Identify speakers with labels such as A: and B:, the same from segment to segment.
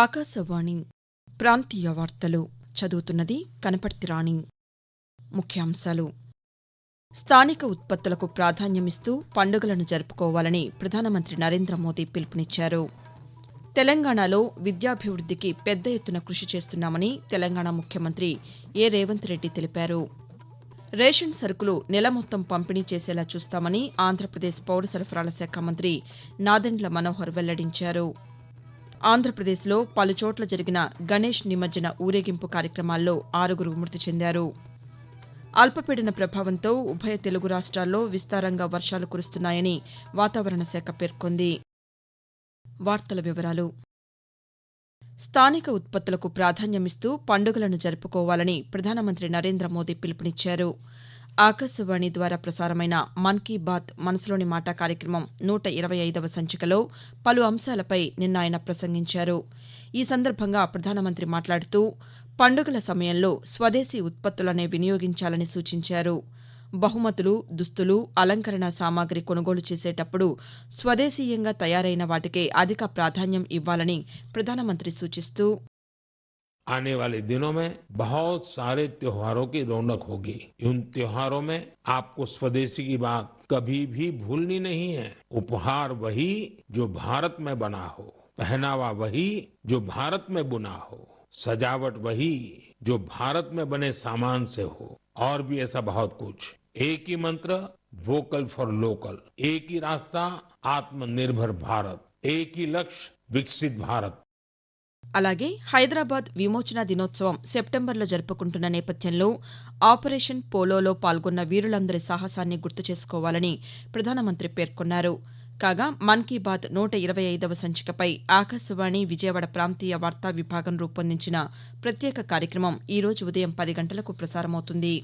A: ఆకాశవాణి ప్రాంతీయ వార్తలు చదువుతున్నది కనపర్తి రాణి ముఖ్యాంశాలు స్థానిక ఉత్పత్తులకు ప్రాధాన్యమిస్తూ పండుగలను జరుపుకోవాలని ప్రధానమంత్రి నరేంద్ర మోదీ పిలుపునిచ్చారు తెలంగాణలో విద్యాభివృద్ధికి పెద్ద ఎత్తున కృషి చేస్తున్నామని తెలంగాణ ముఖ్యమంత్రి ఏ రేవంత్ రెడ్డి తెలిపారు రేషన్ సరుకులు నెల మొత్తం పంపిణీ చేసేలా చూస్తామని ఆంధ్రప్రదేశ్ పౌర సరఫరాల శాఖ మంత్రి నాదెండ్ల మనోహర్ వెల్లడించారు ఆంధ్రప్రదేశ్లో పలుచోట్ల జరిగిన గణేష్ నిమజ్జన ఊరేగింపు కార్యక్రమాల్లో ఆరుగురు మృతి చెందారు అల్పపీడన ప్రభావంతో ఉభయ తెలుగు రాష్ట్రాల్లో విస్తారంగా వర్షాలు కురుస్తున్నాయని వాతావరణ శాఖ పేర్కొంది వార్తల వివరాలు స్థానిక ఉత్పత్తులకు ప్రాధాన్యమిస్తూ పండుగలను జరుపుకోవాలని ప్రధానమంత్రి నరేంద్ర మోదీ పిలుపునిచ్చారు ఆకాశవాణి ద్వారా ప్రసారమైన మన్ కీ బాత్ మనసులోని మాట కార్యక్రమం నూట ఇరవై ఐదవ సంచికలో పలు అంశాలపై నిన్న ఆయన ప్రసంగించారు ఈ సందర్భంగా ప్రధానమంత్రి మాట్లాడుతూ పండుగల సమయంలో స్వదేశీ ఉత్పత్తులనే వినియోగించాలని సూచించారు బహుమతులు దుస్తులు అలంకరణ సామాగ్రి కొనుగోలు చేసేటప్పుడు స్వదేశీయంగా తయారైన వాటికే అధిక ప్రాధాన్యం ఇవ్వాలని ప్రధానమంత్రి సూచిస్తూ
B: आने वाले दिनों में बहुत सारे त्योहारों की रौनक होगी उन त्योहारों में आपको स्वदेशी की बात कभी भी भूलनी नहीं है उपहार वही जो भारत में बना हो पहनावा वही जो भारत में बुना हो सजावट वही जो भारत में बने सामान से हो और भी ऐसा बहुत कुछ एक ही मंत्र वोकल फॉर लोकल एक ही रास्ता आत्मनिर्भर भारत एक ही लक्ष्य विकसित भारत
A: అలాగే హైదరాబాద్ విమోచన దినోత్సవం సెప్టెంబర్లో జరుపుకుంటున్న నేపథ్యంలో ఆపరేషన్ పోలోలో పాల్గొన్న వీరులందరి సాహసాన్ని గుర్తు చేసుకోవాలని ప్రధానమంత్రి పేర్కొన్నారు కాగా మన్ కీ బాత్ నూట ఇరవై ఐదవ సంచికపై ఆకాశవాణి విజయవాడ ప్రాంతీయ వార్తా విభాగం రూపొందించిన ప్రత్యేక కార్యక్రమం ఈ రోజు ఉదయం పది గంటలకు ప్రసారమవుతుంది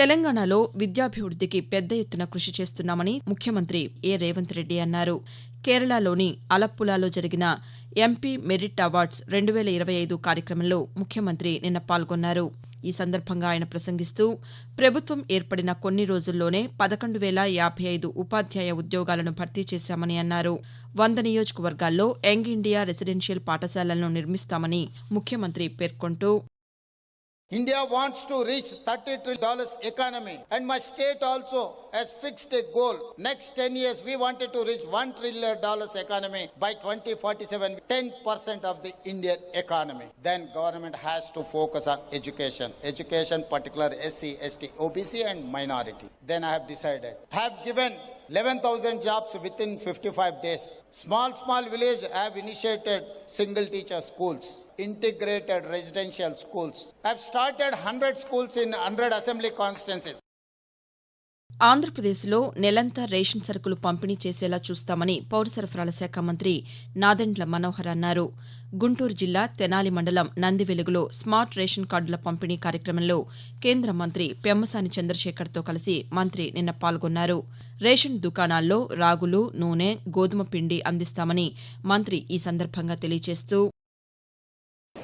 A: తెలంగాణలో విద్యాభివృద్ధికి పెద్ద ఎత్తున కృషి చేస్తున్నామని ముఖ్యమంత్రి ఏ రేవంత్ రెడ్డి అన్నారు కేరళలోని అలప్పులాలో జరిగిన ఎంపీ మెరిట్ అవార్డ్స్ రెండు వేల ఇరవై ఐదు కార్యక్రమంలో ముఖ్యమంత్రి నిన్న పాల్గొన్నారు ఈ సందర్భంగా ఆయన ప్రసంగిస్తూ ప్రభుత్వం ఏర్పడిన కొన్ని రోజుల్లోనే పదకొండు వేల యాభై ఐదు ఉపాధ్యాయ ఉద్యోగాలను భర్తీ చేశామని అన్నారు వంద నియోజకవర్గాల్లో యంగ్ ఇండియా రెసిడెన్షియల్ పాఠశాలలను నిర్మిస్తామని ముఖ్యమంత్రి పేర్కొంటూ
C: India wants to reach 30 trillion dollars economy and my state also has fixed a goal. Next 10 years we wanted to reach 1 trillion dollars economy by 2047, 10% of the Indian economy. Then government has to focus on education, education particular SC, ST, OBC and minority. Then I have decided, have given 11,000 jobs within 55 days. Small, small village have initiated single teacher schools, integrated residential schools. I've started 100 schools in 100 assembly constituencies.
A: ఆంధ్రప్రదేశ్లో నెలంతా ration సరుకులు పంపిణీ చేసేలా చూస్తామని పౌరసరఫరాల శాఖ మంత్రి నాదెండ్ల మనోహర్ అన్నారు గుంటూరు జిల్లా తెనాలి మండలం నందివెలుగులో స్మార్ట్ రేషన్ కార్డుల పంపిణీ కార్యక్రమంలో కేంద్ర మంత్రి పెమ్మసాని చంద్రశేఖర్తో కలిసి మంత్రి నిన్న పాల్గొన్నారు రేషన్ దుకాణాల్లో రాగులు నూనె గోధుమ పిండి అందిస్తామని మంత్రి ఈ సందర్భంగా తెలియజేస్తూ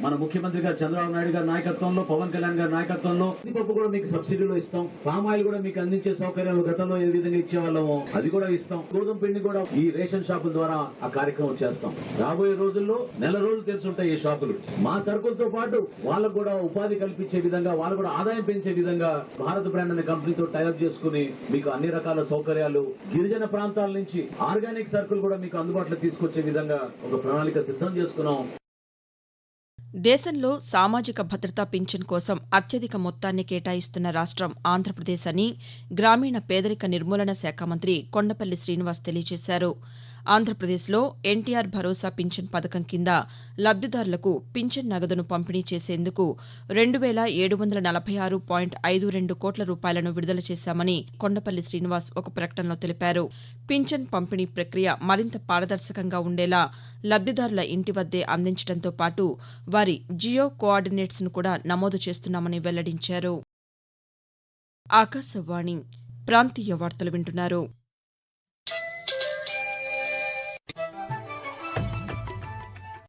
D: మన ముఖ్యమంత్రి గారు చంద్రబాబు నాయుడు గారి నాయకత్వంలో పవన్ కళ్యాణ్ గారి నాయకత్వంలో పప్పు కూడా మీకు సబ్సిడీలో ఇస్తాం పామ్ ఆయిల్ కూడా మీకు అందించే సౌకర్యాలు గతంలో ఏ విధంగా ఇచ్చేవాళ్ళము అది కూడా ఇస్తాం గోధుమ పిండి కూడా ఈ రేషన్ షాపుల ద్వారా ఆ కార్యక్రమం చేస్తాం రాబోయే రోజుల్లో నెల రోజులు తెలుసుంటాయి ఈ షాపులు మా సరుకులతో పాటు వాళ్ళకు కూడా ఉపాధి కల్పించే విధంగా వాళ్ళు కూడా ఆదాయం పెంచే విధంగా భారత్ బ్రాండ్ అనే కంపెనీతో టైఅప్ చేసుకుని మీకు అన్ని రకాల సౌకర్యాలు గిరిజన ప్రాంతాల నుంచి ఆర్గానిక్ సరుకులు కూడా మీకు అందుబాటులో తీసుకొచ్చే విధంగా ఒక ప్రణాళిక సిద్ధం చేసుకున్నాం
A: దేశంలో సామాజిక భద్రతా పింఛన్ కోసం అత్యధిక మొత్తాన్ని కేటాయిస్తున్న రాష్టం ఆంధ్రప్రదేశ్ అని గ్రామీణ పేదరిక నిర్మూలన శాఖ మంత్రి కొండపల్లి శ్రీనివాస్ తెలియజేశారు ఆంధ్రప్రదేశ్లో ఎన్టీఆర్ భరోసా పింఛన్ పథకం కింద లబ్దిదారులకు పింఛన్ నగదును పంపిణీ చేసేందుకు రెండు వేల ఏడు వందల నలభై ఆరు పాయింట్ ఐదు రెండు కోట్ల రూపాయలను విడుదల చేశామని కొండపల్లి శ్రీనివాస్ ఒక ప్రకటనలో తెలిపారు పింఛన్ పంపిణీ ప్రక్రియ మరింత పారదర్శకంగా ఉండేలా లబ్దిదారుల ఇంటి వద్దే అందించడంతో పాటు వారి జియో కోఆర్డినేట్స్ను కూడా నమోదు చేస్తున్నామని వెల్లడించారు ఆకాశవాణి ప్రాంతీయ వార్తలు వింటున్నారు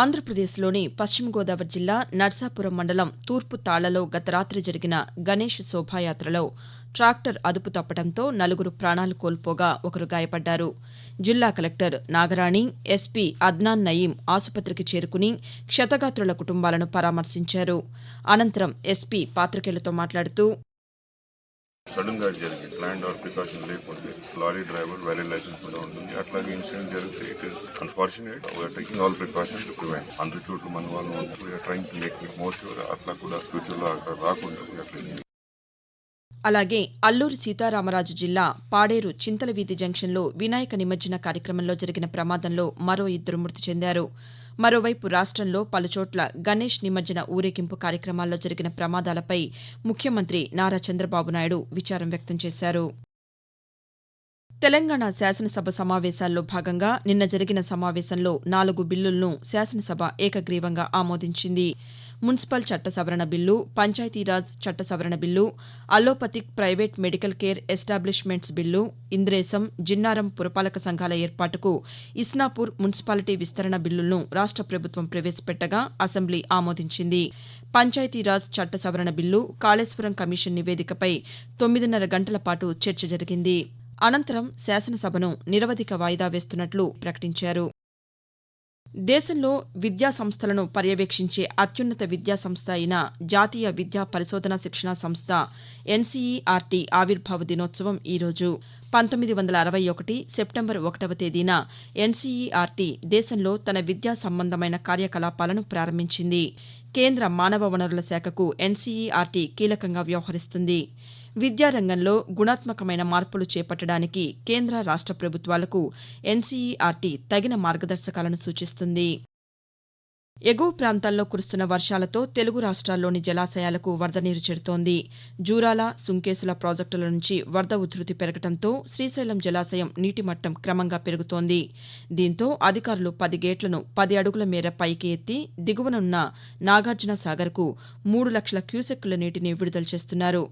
A: ఆంధ్రప్రదేశ్లోని పశ్చిమ గోదావరి జిల్లా నర్సాపురం మండలం తూర్పు తాళ్లలో గత రాతి జరిగిన గణేష్ శోభాయాతలో ట్రాక్టర్ అదుపు తప్పడంతో నలుగురు ప్రాణాలు కోల్పోగా ఒకరు గాయపడ్డారు జిల్లా కలెక్టర్ నాగరాణి ఎస్పీ అద్నాన్ నయీం ఆసుపత్రికి చేరుకుని క్షతగాత్రుల కుటుంబాలను పరామర్శించారు అనంతరం ఎస్పీ పాతికేయులతో మాట్లాడుతూ
E: సడన్ గా జరిగింది ప్లాండ్ ఆర్ ప్రికాషన్ లేకుండా లారీ డ్రైవర్ వ్యాలీ లైసెన్స్ కూడా ఉంటుంది అట్లాగే ఇన్సిడెంట్ జరిగితే it is unfortunate we are taking all precautions to prevent అందరి చోట్ల మన వాళ్ళు we are trying to make it more sure అట్లా కూడా ఫ్యూచర్ లో అక్కడ రాకుండా వీఆర్
A: అలాగే అల్లూరి సీతారామరాజు జిల్లా పాడేరు చింతలవీధి జంక్షన్లో వినాయక నిమజ్జన కార్యక్రమంలో జరిగిన ప్రమాదంలో మరో ఇద్దరు మృతి చెందారు మరోవైపు రాష్టంలో పలుచోట్ల గణేష్ నిమజ్జన ఊరేగింపు కార్యక్రమాల్లో జరిగిన ప్రమాదాలపై ముఖ్యమంత్రి నారా చంద్రబాబు నాయుడు విచారం వ్యక్తం చేశారు తెలంగాణ శాసనసభ సమావేశాల్లో భాగంగా నిన్న జరిగిన సమావేశంలో నాలుగు బిల్లులను శాసనసభ ఏకగ్రీవంగా ఆమోదించింది మున్సిపల్ చట్ట సవరణ బిల్లు పంచాయతీరాజ్ చట్ట సవరణ bill allopathic private medical care establishments bill Indresham Jinnaram పురపాలక సంఘాల ఏర్పాటుకు ఇస్నాపూర్ మున్సిపాలిటీ విస్తరణ బిల్లులను రాష్ట ప్రభుత్వం ప్రవేశపెట్టగా అసెంబ్లీ ఆమోదించింది పంచాయతీరాజ్ చట్ట సవరణ బిల్లు కాళేశ్వరం కమిషన్ నివేదికపై తొమ్మిదిన్నర గంటల పాటు చర్చ జరిగింది అనంతరం శాసనసభను నిరవధిక వాయిదా వేస్తున్నట్లు ప్రకటించారు దేశంలో విద్యా సంస్థలను పర్యవేక్షించే అత్యున్నత విద్యా సంస్థ అయిన జాతీయ విద్యా పరిశోధన శిక్షణ సంస్థ ఎన్సీఈఆర్టీ ఆవిర్భావ దినోత్సవం ఈరోజు పంతొమ్మిది వందల అరవై ఒకటి సెప్టెంబర్ ఒకటవ తేదీన ఎన్సీఈఆర్టీ దేశంలో తన విద్యా సంబంధమైన కార్యకలాపాలను ప్రారంభించింది కేంద్ర మానవ వనరుల శాఖకు ఎన్సీఈఆర్టీ కీలకంగా వ్యవహరిస్తుంది విద్యారంగంలో గుణాత్మకమైన మార్పులు చేపట్టడానికి కేంద్ర రాష్ట ప్రభుత్వాలకు ఎన్సీఈఆర్టీ తగిన మార్గదర్శకాలను సూచిస్తుంది ఎగువ ప్రాంతాల్లో కురుస్తున్న వర్షాలతో తెలుగు రాష్ట్రాల్లోని జలాశయాలకు వరద నీరు చేరుతోంది జూరాల సుంకేసుల ప్రాజెక్టుల నుంచి వరద ఉధృతి పెరగడంతో శ్రీశైలం జలాశయం నీటి మట్టం క్రమంగా పెరుగుతోంది దీంతో అధికారులు పది గేట్లను పది అడుగుల మేర పైకి ఎత్తి దిగువనున్న నాగార్జున సాగర్కు మూడు లక్షల క్యూసెక్కుల నీటిని విడుదల చేస్తున్నారు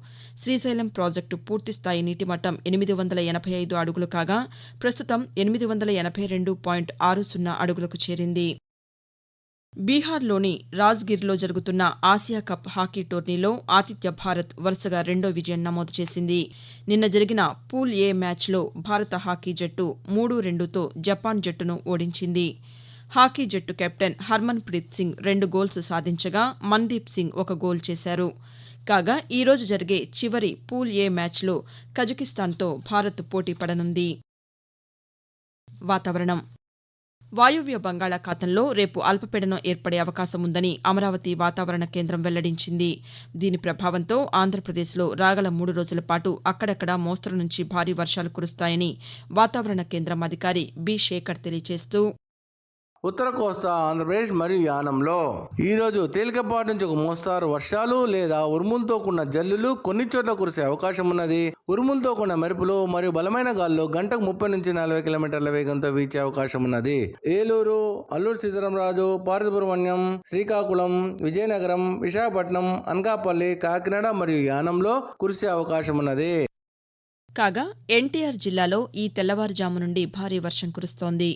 A: శ్రీశైలం ప్రాజెక్టు పూర్తిస్థాయి నీటి మట్టం ఎనిమిది వందల ఎనభై ఐదు అడుగులు కాగా ప్రస్తుతం ఎనిమిది వందల ఎనభై రెండు పాయింట్ ఆరు సున్నా అడుగులకు చేరింది బీహార్లోని రాజ్గిర్లో జరుగుతున్న ఆసియా కప్ హాకీ టోర్నీలో ఆతిథ్య భారత్ వరుసగా రెండో విజయం నమోదు చేసింది నిన్న జరిగిన పూల్ ఏ మ్యాచ్లో భారత హాకీ జట్టు మూడు రెండుతో జపాన్ జట్టును ఓడించింది హాకీ జట్టు కెప్టెన్ హర్మన్ ప్రీత్ సింగ్ రెండు గోల్స్ సాధించగా మన్దీప్ సింగ్ ఒక గోల్ చేశారు కాగా ఈరోజు జరిగే చివరి పూల్ ఏ మ్యాచ్లో కజకిస్తాన్తో భారత్ పోటీ పడనుంది వాతావరణం వాయువ్య బంగాళాఖాతంలో రేపు అల్పపీడనం ఏర్పడే అవకాశం ఉందని అమరావతి వాతావరణ కేంద్రం వెల్లడించింది దీని ప్రభావంతో ఆంధ్రప్రదేశ్లో రాగల మూడు రోజుల పాటు అక్కడక్కడ మోస్తరు నుంచి భారీ వర్షాలు కురుస్తాయని వాతావరణ కేంద్రం అధికారి బి శేఖర్ తెలియజేస్తూ
F: ఉత్తర కోస్తా ఆంధ్రప్రదేశ్ మరియు యానంలో ఈరోజు తేలికపాటి నుంచి ఒక మోస్తారు వర్షాలు లేదా ఉరుములతో కూడిన జల్లులు కొన్ని చోట్ల కురిసే అవకాశం ఉన్నది ఉరుములతో కూడిన మెరుపులు మరియు బలమైన గాల్లో గంటకు ముప్పై నుంచి నలభై కిలోమీటర్ల వేగంతో వీచే అవకాశం ఉన్నది ఏలూరు అల్లూరు సీతారామరాజు పార్థసుబ్రహ్మణ్యం శ్రీకాకుళం విజయనగరం విశాఖపట్నం అనకాపల్లి కాకినాడ మరియు యానంలో కురిసే అవకాశం ఉన్నది
A: కాగా ఎన్టీఆర్ జిల్లాలో ఈ తెల్లవారుజాము నుండి భారీ వర్షం కురుస్తోంది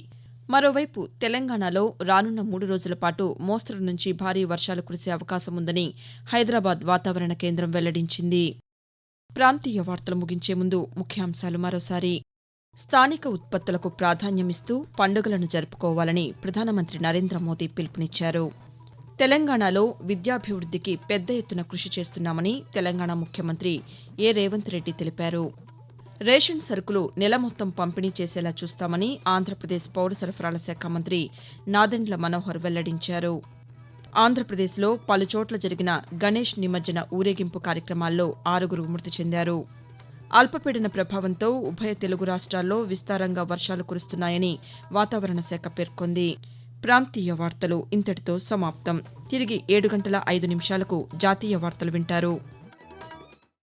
A: మరోవైపు తెలంగాణలో రానున్న మూడు రోజుల పాటు మోస్తరు నుంచి భారీ వర్షాలు కురిసే అవకాశం ఉందని హైదరాబాద్ వాతావరణ కేంద్రం వెల్లడించింది ప్రాంతీయ వార్తలు ముగించే ముందు ముఖ్యాంశాలు మరోసారి స్థానిక ఉత్పత్తులకు ప్రాధాన్యమిస్తూ పండుగలను జరుపుకోవాలని ప్రధానమంత్రి నరేంద్ర మోదీ పిలుపునిచ్చారు తెలంగాణలో విద్యాభివృద్ధికి పెద్ద ఎత్తున కృషి చేస్తున్నామని తెలంగాణ ముఖ్యమంత్రి ఏ రేవంత్ రెడ్డి తెలిపారు రేషన్ సరుకులు నెల మొత్తం పంపిణీ చేసేలా చూస్తామని ఆంధ్రప్రదేశ్ పౌర సరఫరాల శాఖ మంత్రి నాదెండ్ల మనోహర్ వెల్లడించారు ఆంధ్రప్రదేశ్లో పలుచోట్ల జరిగిన గణేష్ నిమజ్జన ఊరేగింపు కార్యక్రమాల్లో ఆరుగురు మృతి చెందారు అల్పపీడన ప్రభావంతో ఉభయ తెలుగు రాష్ట్రాల్లో విస్తారంగా వర్షాలు కురుస్తున్నాయని వాతావరణ శాఖ పేర్కొంది ప్రాంతీయ వార్తలు ఇంతటితో సమాప్తం తిరిగి ఏడు గంటల ఐదు నిమిషాలకు జాతీయ వార్తలు వింటారు